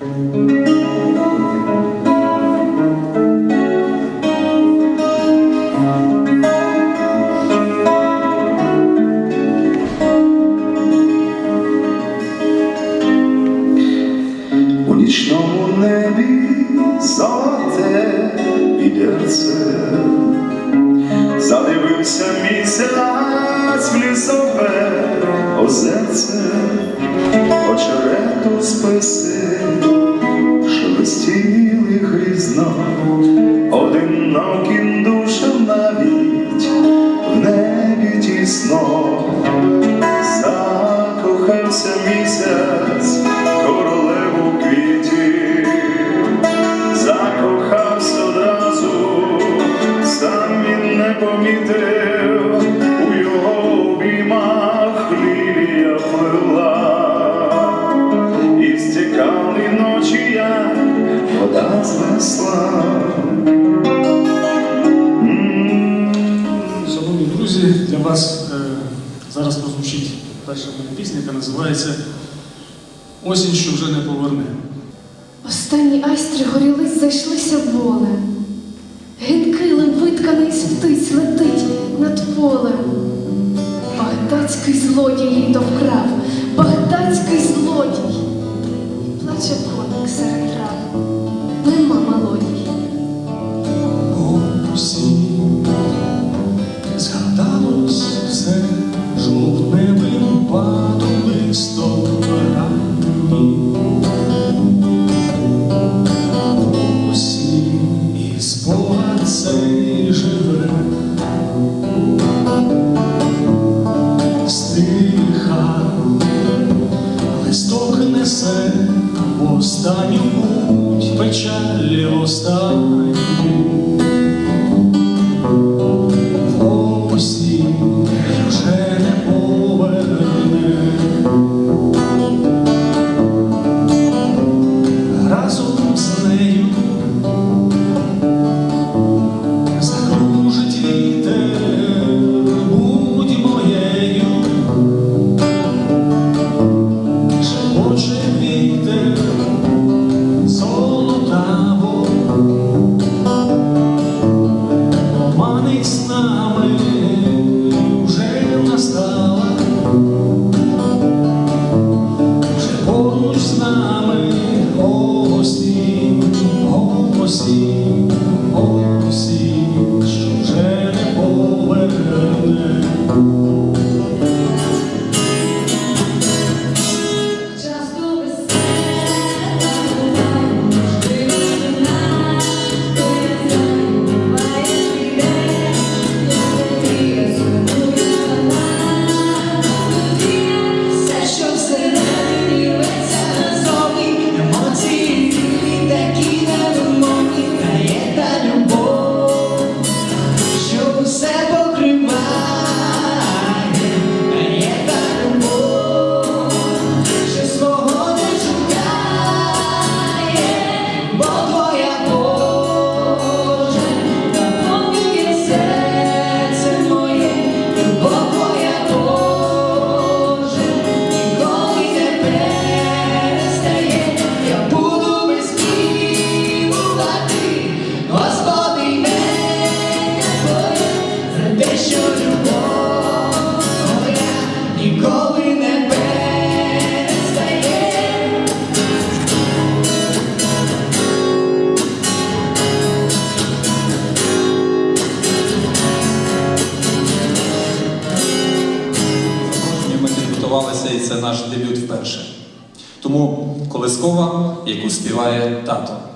У tanto.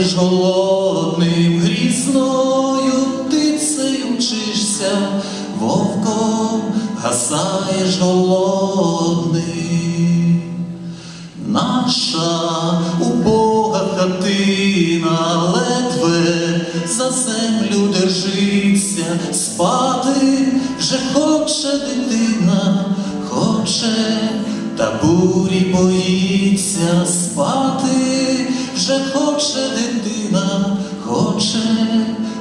Гасаєш голодним, грізною птицею вчишся, вовком гасаєш голодним. Наша убога хатина ледве за землю держиться, спати вже хоче дитина, хоче, та бурі боїться, спати вже хоче дитина, хоче,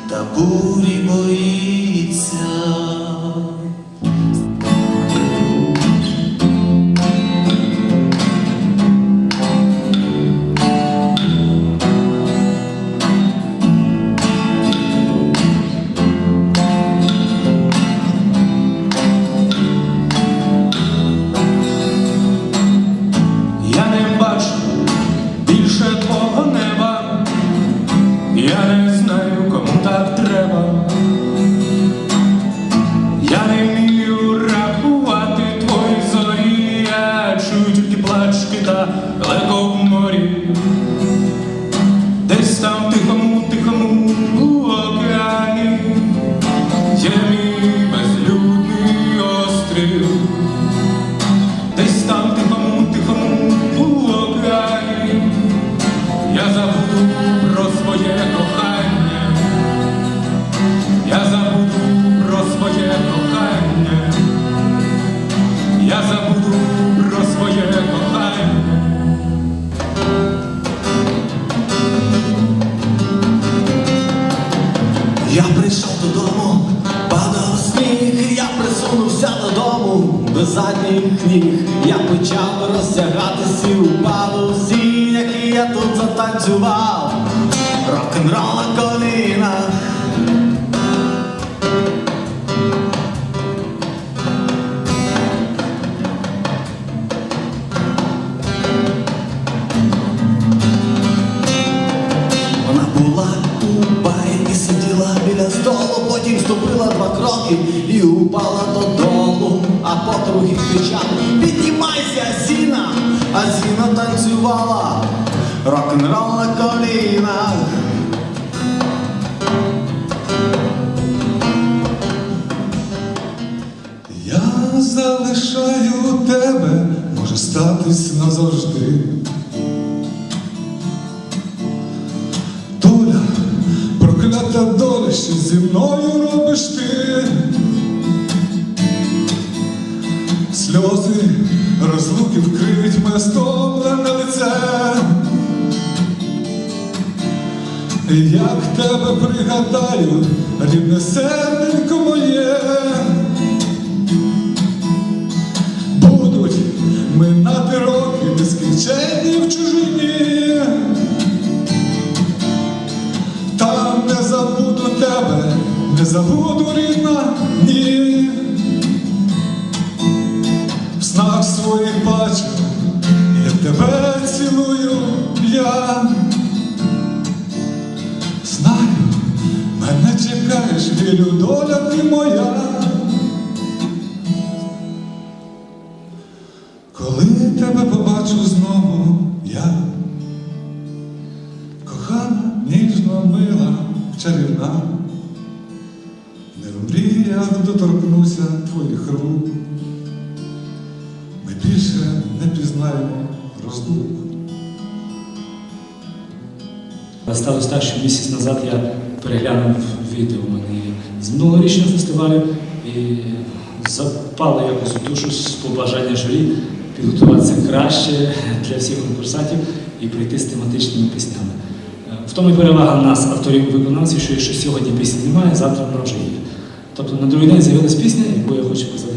та бурі боїться. Я додому задніх ніг. Я почав розтягатися і упав у сінь, який я тут затанцював. Рок-н-рол на колінах. Вона була у барі і сиділа біля столу, потім ступила два кроки і упала додолу, а потруги кричав Піднімайся, Зіна! А Зіна танцювала рок-н-рол на колінах. Я залишаю тебе, може статись назавжди. Доля, проклята доля, що зі мною робиш ти. Сльози розлуки вкриють моє стомлене лице. Як тебе пригадаю, рідне серденько моє. Будуть минати роки нескінченні в чужині. Там не забуду тебе, не забуду рідна, своїх бачу, як тебе цілую я. Знаю, мене чекаєш, вірю, доля ти моя. Коли тебе побачу знову я, кохана, ніжна, мила, чарівна, не в мріях доторкнуся твоїх рук, не пізнаємо розлук. Сталося так, що місяць назад я переглянув відео мене з минулорічного фестивалю і запало якось у душу з побажання журі підготуватися краще для всіх конкурсантів і прийти з тематичними піснями. В тому і перевага нас, авторів виконавців, що якщо сьогодні пісні немає, завтра вона вже є. Тобто на другий день з'явилась пісня, яку я хочу показати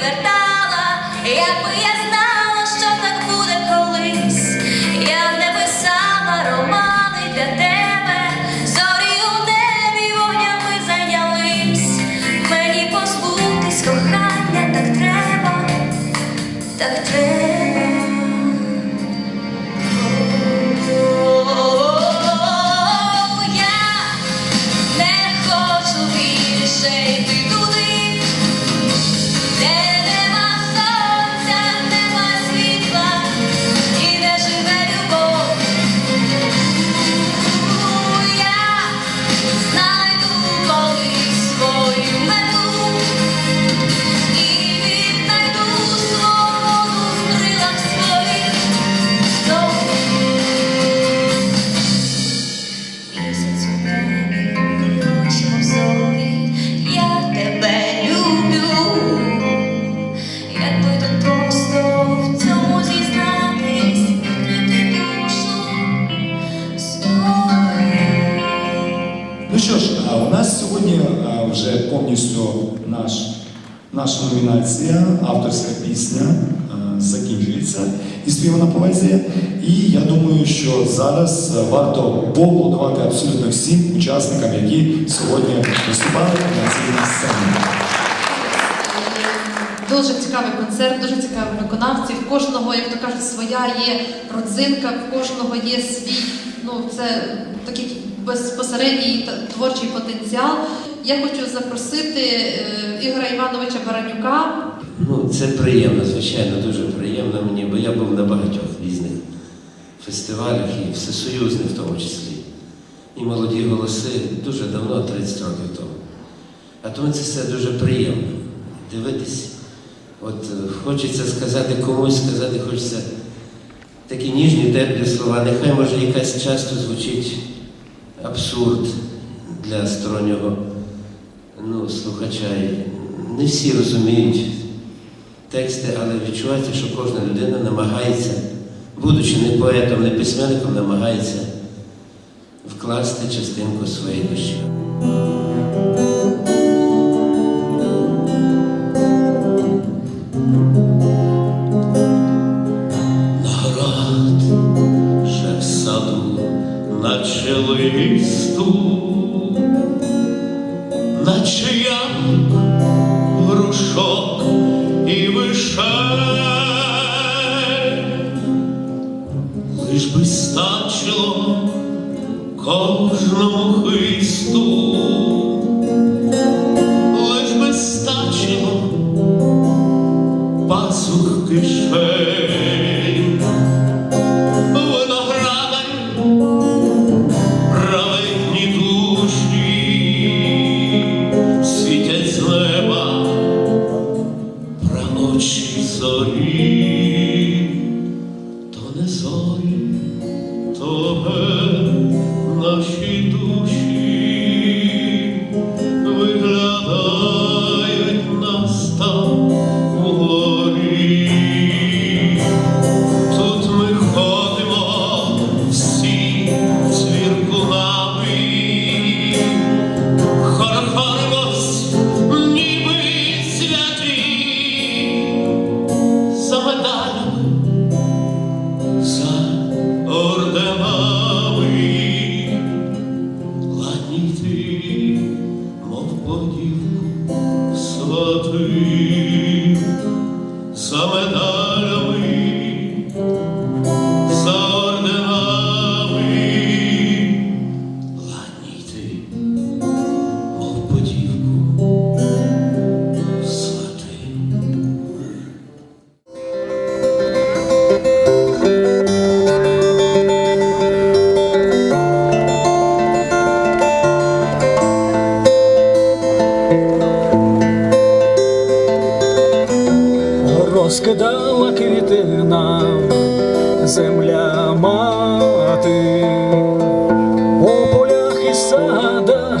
дня відвертала, якби я співана. І я думаю, що зараз варто поаплодувати абсолютно всім учасникам, які сьогодні виступали на цій сцені. Дуже цікавий концерт, дуже цікаві виконавці. В кожного, як то кажуть, своя є родзинка, в кожного є свій, ну це такий безпосередній та- творчий потенціал. Я хочу запросити е, Ігоря Івановича Баранюка. Ну, це приємно, звичайно, дуже приємно мені, бо я був на багатьох фестивалях і всесоюзних в тому числі. І молоді голоси дуже давно, 30 років тому. А тому це все дуже приємно дивитись. От е, хочеться сказати комусь, сказати хочеться такі ніжні, теплі слова. Нехай може якась часто звучить абсурд для стороннього ну, слухача. Не всі розуміють тексти, але відчувається, що кожна людина намагається, будучи не поетом, не письменником, намагається вкласти частинку своєї душі. Народ ще в саду, наче листу,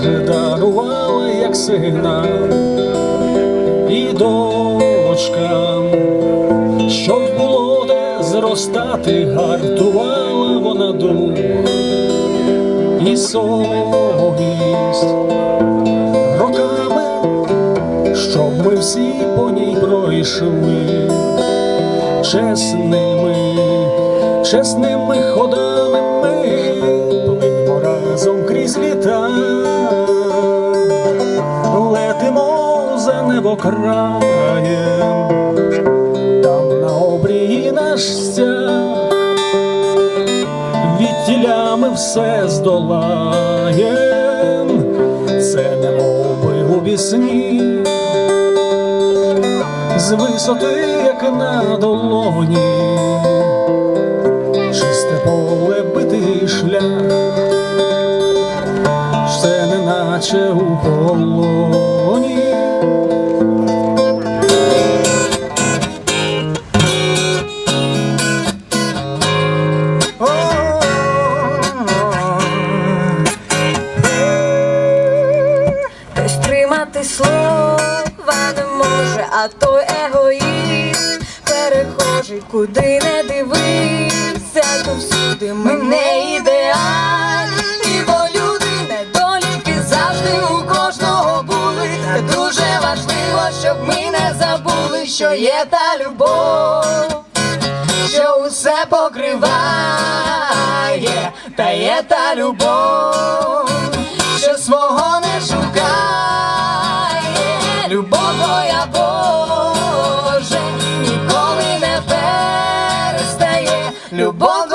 дарувала, як сина і дочкам, щоб було де зростати, гартувала вона дух і совість. Роками щоб ми всі по ній пройшли. Чесними, чесними ходами небо краєм, там на обрії наш стяг, відтіля ми все здолаєм, це не би у вісні з висоти, як на долоні, чисте поле битий шлях, щоб ми не забули, що є та любов. все покриває, та є та любов, що свого не шукає, любов твоя Боже, ніколи не перестає, любов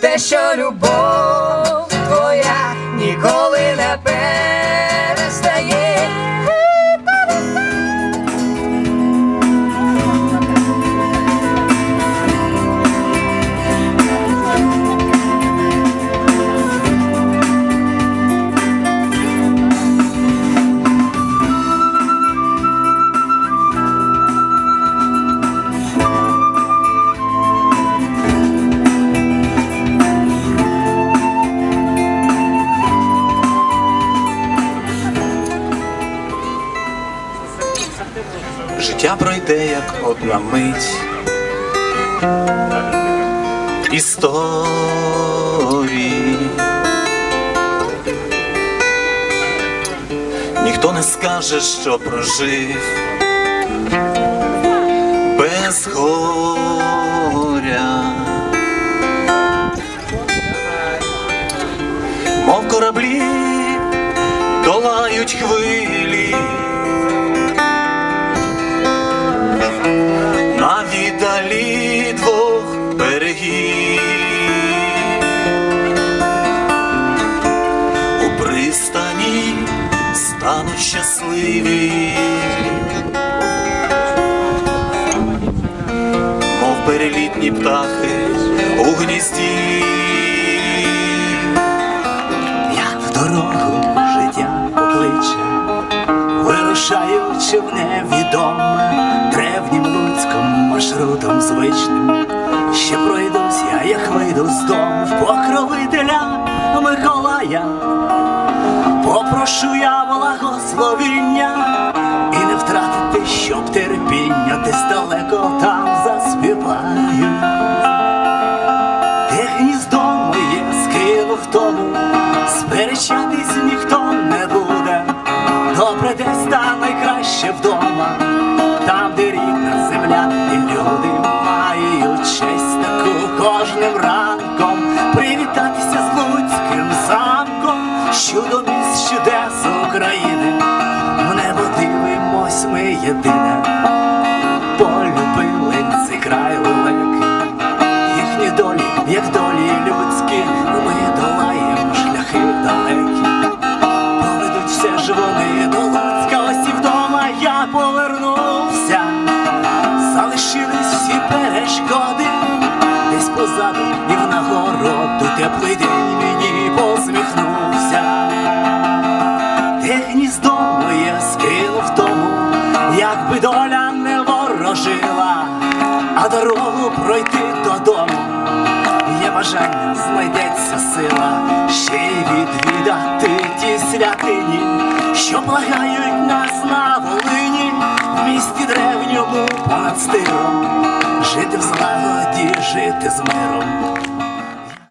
Твоє, за те, мить історії. Ніхто не скаже, що прожив без горя. Мов кораблі долають хвилі. Мов перелітні птахи у гнізді. Як в дорогу життя покличе, вирушаючи в невідоме, древнім луцьком маршрутом звичним, ще пройдусь я, як вийду з дому в покровителя Миколая, попрошу я благословіння і не втратити, щоб терпіння десь далеко там заспіваю. Де гніздо моє скинув тому, сперечатись ніхто не буде. Добре десь та найкраще вдома, там, де рідна земля і люди мають честь таку кожним ранком привітатися з Луцьким замком, чудо єдине, полюбили цей край великий їхні долі, як долі людські, ми долаємо шляхи далекі. Поведуть все ж вони до Луцька, ось і вдома я повернувся. Залишились всі перешкоди, десь позаду і в нагороду теплий день мені посміхнувся. Де гніздо дорогу пройти додому. Є бажання, знайдеться сила, ще й відвідати ті святині, що благають нас на Волині, в місті древньому понад стиром, жити в злагоді, жити з миром.